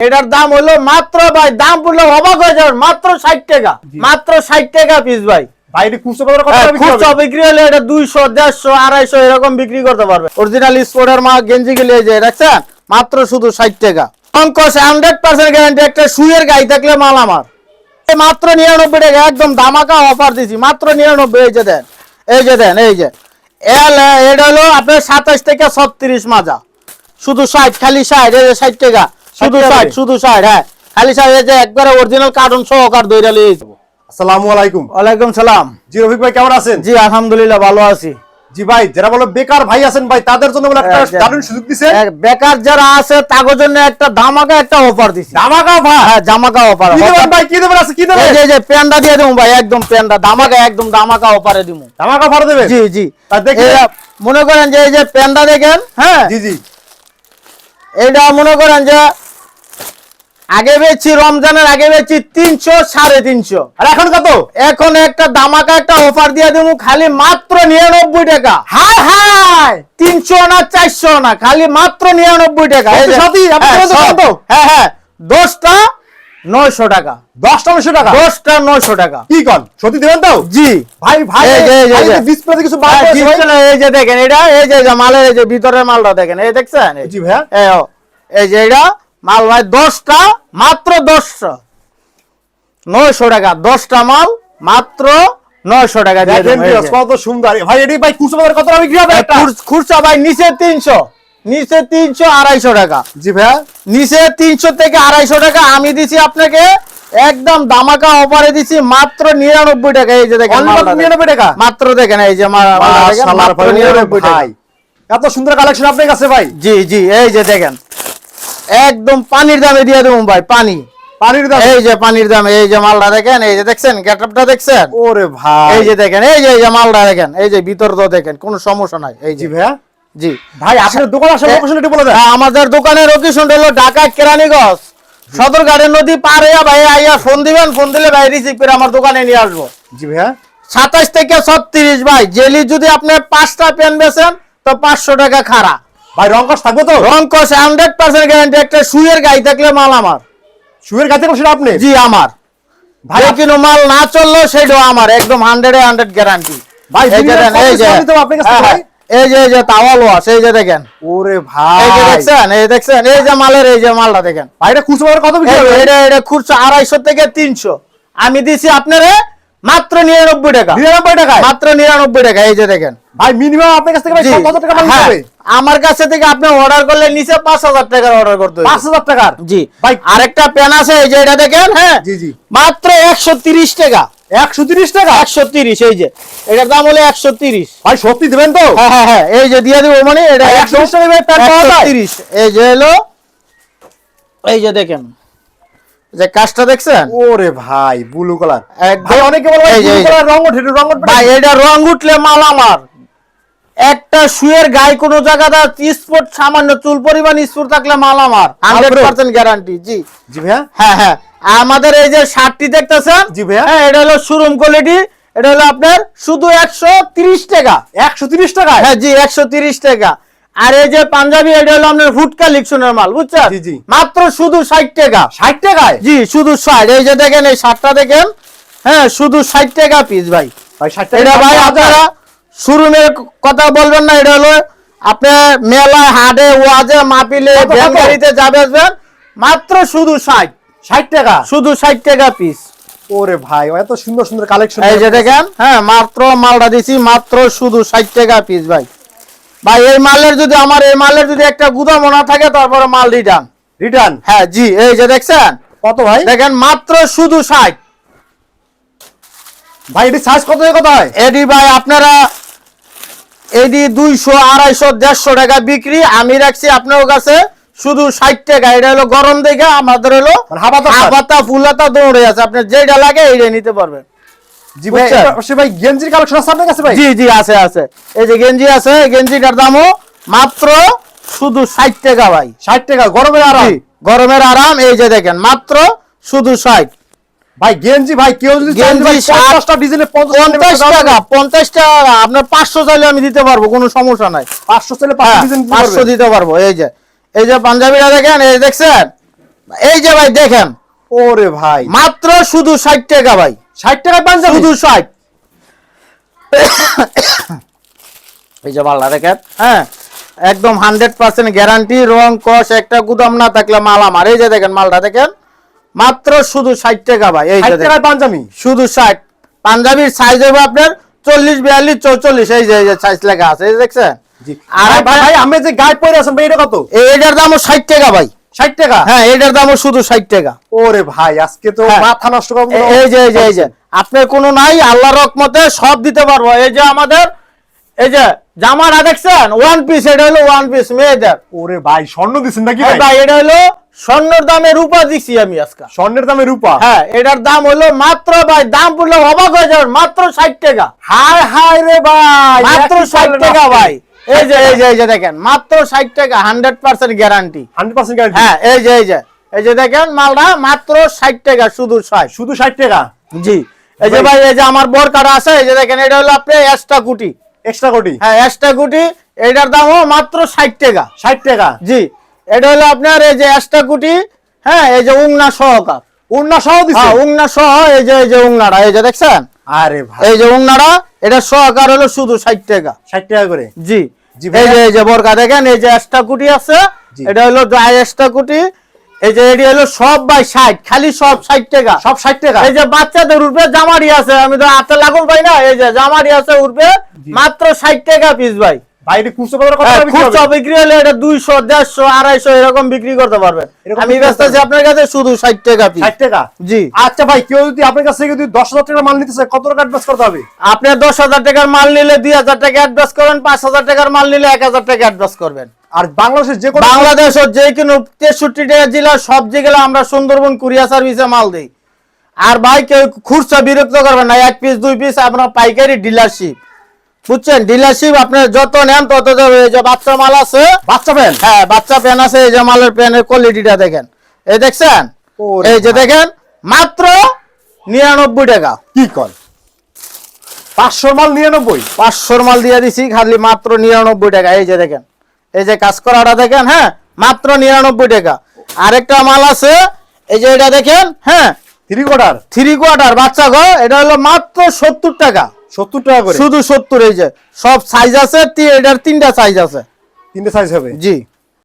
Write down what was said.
এটার দাম হলো মাত্র ভাই দাম বললে অবাক হয়ে যাবেন মাত্র ষাট টাকা মাত্র ষাট টাকা পিস ভাই। হ্যাঁ, বিক্রি হবে? খুচরা হলে এটা দুইশো দেড়শো আড়াইশো এরকম বিক্রি করতে পারবে। অরিজিনাল স্পোর্টের মা গেঞ্জি গুলি যে দেখছেন? মাত্র শুধু ষাট টাকা। অঙ্কশ হান্ড্রেড পার্সেন্ট গ্যারান্টি একটা শুয়ের গাই থাকলে মাল আমার। মাত্র নিরানব্বই টাকা একদম ধামাকা অফার দিছি মাত্র নিরানব্বই এই যে দেন এই যে দেন এই যে। এল এটা হলো আপনার সাতাশ থেকে ছত্রিশ মাজা। শুধু ষাট খালি ষাট এই যে ষাট টাকা। শুধু টাকা ষাট করে? শুধু ষাট হ্যাঁ। খালি ষাট এই যে একবারে অরিজিনাল কার্টুন সহকার দইরা লিয়ে যাব আসসালামু আলাইকুম। ওয়ালাইকুম সালাম। জি রফিক ভাই কেমন আছেন? জি আলহামদুলিল্লাহ ভালো আছি। জি ভাই যারা বলো বেকার ভাই আছেন ভাই তাদের জন্য বলে একটা দারুণ সুযোগ এক বেকার যারা আছে তাদের জন্য একটা ধামাকা একটা অফার দিছি। ধামাকা হ্যাঁ জামাকা অফার কি দেবেন ভাই কি দেবেন আছে কি দেবেন? এই যে দিয়ে দেবো ভাই একদম ধামাকা একদম ধামাকা অফারে দিমু। ধামাকা দেবেন? জি জি। তা দেখি। মনে করেন যে এই যে পেন্ডা দেখেন হ্যাঁ? জি জি। এইটা মনে করেন যে আগে বেচছি রমজানের আগে বেচছি তিনশো সাড়ে তিনশো। আর এখন কত? এখন একটা দামাকা একটা অফার দিয়ে দেবো খালি মাত্র নিরানব্বই টাকা। হাই হাই! তিনশো না চারশো না খালি মাত্র নিরানব্বই টাকা? হ্যাঁ? হ্যাঁ হ্যাঁ দশটা নয়শো টাকা। দশটা নশো টাকা? দশটা নয়শো টাকা। কি কন? সত্যি দেবেন তো? জি। ভাই ভাই। ডিসপ্লেতে কিছু হ্যাঁ, এই যে দেখেন এটা এই যে মালের এই যে ভিতরের মালটা দেখেন এই দেখছেন? জি ভাইয়া। এই যে এটা মাল ভাই দশটা মাত্র দশটা। নয়শো টাকা দশটা মাল মাত্র নয়শো টাকা। কত সুন্দর। ভাই এটি ভাই খুচরো বাজারে কত বিক্রি হবে ভাই নিচে তিনশো নিচে তিনশো আড়াইশো টাকা। জি ভাইয়া নিচে তিনশো থেকে আড়াইশো টাকা। আমি দিছি আপনাকে একদম দামাকা অফারে দিছি মাত্র নিরানব্বই টাকা। এই যে দেখেন। 99 টাকা? মাত্র দেখেন এই যে 99 টাকা। এত সুন্দর কালেকশন আপনার কাছে ভাই? জি জি এই যে দেখেন। একদম পানির দামে দিয়ে দেবো ভাই পানি। পানির দাম? এই যে পানির দাম এই যে মালটা দেখেন এই যে দেখছেন গেটআপটা দেখছেন? ওরে ভাই। এই যে দেখেন এই যে এই যে মালটা দেখেন এই যে ভিতর তো দেখেন কোনো সমস্যা নাই এই জি ভাইয়া। জি। ভাই আপনার দোকান আসার এ- লোকেশন একটু বলে দেন। হ্যাঁ, আমাদের দোকানের লোকেশন হলো ঢাকা কেরানীগঞ্জ। সদর গার্ডেন নদী পার হইয়া ভাই আইয়া ফোন দিবেন ফোন দিলে ভাই রিসিভ করে আমার দোকানে নিয়ে আসব। জি ভাইয়া। সাতাশ থেকে ছত্রিশ ভাই জেলি যদি আপনি পাঁচটা পেন বেছেন তো পাঁচশো টাকা খারা ভাই রং থাকবে তো? রং কষ হান্ড্রেড পার্সেন্ট গ্যারান্টি একটা শুয়ের থাকলে মাল আমার। শুয়ের গাছে বসে আপনি? জি আমার। ভাই ভাই, কিন্তু মাল না চলল সেটাও আমার একদম হান্ড্রেড হান্ড্রেড গ্যারান্টি ভাই, এই যে minimum এই যে হ্যাঁ, ভাই? এই যে এই যে তাওয়াল ওয়াশ এই যে দেখেন। ওরে এই যে দেখছেন এই দেখছেন এই যে মালের এই যে মালটা দেখেন। ভাই এটা খুচরো কত বিক্রি এটা এটা খুচরা আড়াইশো থেকে তিনশো। আমি দিছি আপনারে মাত্র নিরানব্বই টাকা। নিরানব্বই টাকায়? মাত্র নিরানব্বই টাকা এই যে দেখেন। ভাই মিনিমাম আপনার কাছ থেকে। কত টাকা মাল হ্যাঁ, হবে। আমার কাছে থেকে আপনি অর্ডার করলে নিচে পাঁচ হাজার টাকার অর্ডার করতে পাঁচ হাজার টাকার? জি। ভাই আরেকটা পেন আছে এই যে এটা দেখেন হ্যাঁ? জি জি। মাত্র একশো তিরিশ টাকা। একশো তিরিশ টাকা? একশো তিরিশ এই যে। এটার দাম হলো একশো তিরিশ। ভাই সত্যি দেবেন তো? হ্যাঁ হ্যাঁ হ্যাঁ এই যে দিয়ে দেবো মানে এটা একশো 130 টাকায় ভাই প্যান্ট পাওয়া যায়? তিরিশ এই যে হলো এই যে দেখেন। যে কাজটা দেখছেন? ওরে ভাই ব্লু কালার। ভাই অনেকে বলে রং ওঠে রং ওঠে ভাই এটা রং উঠলে মাল আমার। একটা শুয়ের গায়ে কোনো জায়গাটা স্পট সামান্য চুল পরিমাণ স্পট থাকলে মাল আমার। হান্ড্রেড পার্সেন্ট গ্যারান্টি জি। জি ভাইয়া। হ্যাঁ হ্যাঁ। আমাদের এই যে শার্টটি দেখতেছেন? জি ভাইয়া। হ্যাঁ এটা হলো শোরুম কোয়ালিটি এটা হলো আপনার শুধু একশো তিরিশ টাকা। একশো তিরিশ টাকায়? হ্যাঁ জি একশো তিরিশ টাকা। আর এই যে পাঞ্জাবি এটা হলো আপনার ফুড কালেকশনের মাল বুঝছেন। মাত্র শুধু ষাট টাকা। ষাট টাকায়? জি শুধু ষাট। এই যে দেখেন এই শার্টটা দেখেন হ্যাঁ শুধু ষাট টাকা পিস ভাই। ভাই এটা ভাই আপনারা শোরুমের কথা বলবেন না এটা হলো আপনি মেলায় হাটে ওয়াজে মাপিলে কত, কত? গাড়িতে যাবে আসবেন মাত্র শুধু ষাট। ষাট টাকা? শুধু ষাট টাকা পিস ওরে ভাই এত সুন্দর সুন্দর কালেকশন এই যে দেখেন হ্যাঁ মাত্র মালটা দিছি মাত্র শুধু ষাট টাকা পিস ভাই। ভাই এই মালের যদি আমার এই মালের যদি একটা গুদাম না থাকে তারপরে মাল রিটার্ন রিটার্ন হ্যাঁ জি এই যে দেখছেন? কত ভাই? দেখেন মাত্র শুধু ষাট। ভাই এটি সাইজ কত কত হয়? এডি ভাই আপনারা এডি দুইশো আড়াইশো দেড়শো টাকা বিক্রি। আমি রাখছি আপনার কাছে শুধু ষাট টাকা। এটা হলো গরম দেখে আমাদের হলো মানে। হাফাতা ফুলাতা দৌড়ে আছে। আপনি যেটা লাগে এইটা নিতে পারবেন। জি ভাই বুঝছেন? ভাই গেঞ্জির কালেকশন আছে আপনার কাছে ভাই? জি জি আছে আছে। এই যে গেঞ্জি আছে গেঞ্জিটার দামও মাত্র শুধু ষাট টাকা ভাই। ষাট টাকা গরমের আরাম। গরমের আরাম এই যে দেখেন মাত্র শুধু ষাট। ভাই গেঞ্জি ভাই কেউ যদি চান গেঞ্জি ভাই শার্ট, পঞ্চাশটা ডিজাইনের পঞ্চাশ টাকা পঞ্চাশ টাকা আপনার পাঁচশো চাইলে আমি দিতে পারব কোনো সমস্যা নাই। পাঁচশো চাইলে হ্যাঁ, পাঁচশো দিতে পারব এই যে। এই যে পাঞ্জাবিটা দেখেন এই দেখছেন? এই যে ভাই দেখেন। ওরে ভাই। মাত্র শুধু ষাট টাকা ভাই। ষাট টাকায় পাঞ্জাবি। শুধু ষাট। এই যে মালটা দেখেন। হ্যাঁ একদম হান্ড্রেড পার্সেন্ট গ্যারান্টি রং কস একটা গুদাম না থাকলে মাল আমার। এই যে দেখেন মালটা দেখেন মাত্র শুধু ষাট টাকা ভাই এই টাকায় পাঞ্জাবি? শুধু ষাট। পাঞ্জাবির সাইজ হবে আপনার চল্লিশ বিয়াল্লিশ চৌচল্লিশ এই যে সাইজ লেখা আছে এই দেখছেন? জি। আর ভাই ভাই আমি যে গায়ে পরে আছেন ভাই এটা কত? এটার দামও ষাট টাকা ভাই। ষাট টাকা? হ্যাঁ এটার দামও শুধু ষাট টাকা। ওরে ভাই আজকে তো হ্যাঁ। মাথা নষ্ট করব। এই যে এই যে এই যে আপনার কোনো নাই আল্লাহ রকমতে সব দিতে পারব। এই যে আমাদের এই যে জামাটা দেখছেন? ওয়ান পিস এটা হলো ওয়ান পিস মেয়েদের। ওরে ভাই স্বর্ণ দিচ্ছেন নাকি ভাই? ভাই এটা হলো স্বর্ণের দামে রূপা দিছি আমি আজকে। স্বর্ণের দামে রূপা? হ্যাঁ এটার দাম হলো মাত্র ভাই দাম পড়লে অবাক হয়ে যাবেন মাত্র ষাট টাকা। হায় হায় রে ভাই মাত্র ষাট টাকা ভাই। এই যে এই যে এই যে দেখেন মাত্র ষাট টাকা হান্ড্রেড পার্সেন্ট গ্যারান্টি 100% গ্যারান্টি হ্যাঁ এই যে এই যে এই যে দেখেন মালটা মাত্র ষাট টাকা শুধু ষাট। শুধু ষাট টাকা? জি এই যে ভাই- এই যে আমার বোরকাটা আছে এই যে দেখেন এটা হলো আপনি এক্সট্রা কুটি। এক্সট্রা কোটি? হ্যাঁ এক্সট্রা কুটি এটার দামও মাত্র ষাট টাকা। ষাট টাকা? জি এটা হলো আপনার এই যে এক্সট্রা কুটি হ্যাঁ এই যে উংনা সহকার। উন্না সহ দিছে? হ্যাঁ উংনা সহ এই যে এই যে উংনাটা এই যে দেখছেন? আরে ভাই। এই যে উংনাড়া এটা সহকার হলো শুধু ষাট টাকা। ষাট টাকা করে? জি। এই যে এই যে বোরকা দেখেন এই যে এক্সট্রা কুটি আছে এটা হলো ড্রাই এক্সট্রা কুটি এই যে এটি হলো সব বাই ষাট খালি সব ষাট টাকা। সব ষাট টাকা? এই যে বাচ্চাদের উঠবে জামারি আছে আমি তো হাতে লাগুন পাই না এই যে জামারি আছে উঠবে মাত্র ষাট টাকা পিস ভাই। বাইরে খুচরো হ্যাঁ, বিক্রি হলে এটা দুইশো দেড়শো আড়াইশো এরকম বিক্রি করতে পারবেন আমি ব্যস্ত আছি আপনার কাছে শুধু ষাট টাকা ষাট টাকা? জি। আচ্ছা ভাই কেউ যদি আপনার কাছ যদি দশ হাজার টাকার মাল নিতে চায় কত টাকা অ্যাডভান্স করতে হবে? আপনি দশ হাজার টাকার মাল নিলে দুই হাজার টাকা অ্যাডভান্স করবেন পাঁচ হাজার টাকার মাল নিলে এক হাজার টাকা অ্যাডভান্স করবেন। আর বাংলাদেশের যে কোনো বাংলাদেশ ও যে কোনো তেষট্টি টাকা জেলা সব জেলা আমরা সুন্দরবন কুরিয়া সার্ভিসে মাল দিই। আর ভাই কেউ খুচরা বিরক্ত করবেন না এক পিস দুই পিস আপনার পাইকারি ডিলারশিপ বুঝছেন? ডিলারশিপ আপনার যত নেন তত যে বাচ্চা মাল আছে। বাচ্চা প্যান্ট হ্যাঁ বাচ্চা প্যান আছে এই যে মালের প্যানের কোয়ালিটিটা দেখেন। এই দেখছেন? এই যে দেখেন মাত্র নিরানব্বই টাকা। কি কর পাঁচশো মাল নিরানব্বই? পাঁচশোর মাল দিয়ে দিছি খালি মাত্র নিরানব্বই টাকা। এই যে দেখেন এই যে কাজ করাটা দেখেন হ্যাঁ মাত্র নিরানব্বই টাকা। আরেকটা মাল আছে এই যে এটা দেখেন হ্যাঁ থ্রি কোয়ার্টার থ্রি কোয়ার্টার বাচ্চা ঘর এটা হলো মাত্র সত্তর টাকা। সত্তর টাকা করে? শুধু সত্তর এই যে সব সাইজ আছে এটার তিনটা সাইজ আছে। তিনটা সাইজ হবে? জি।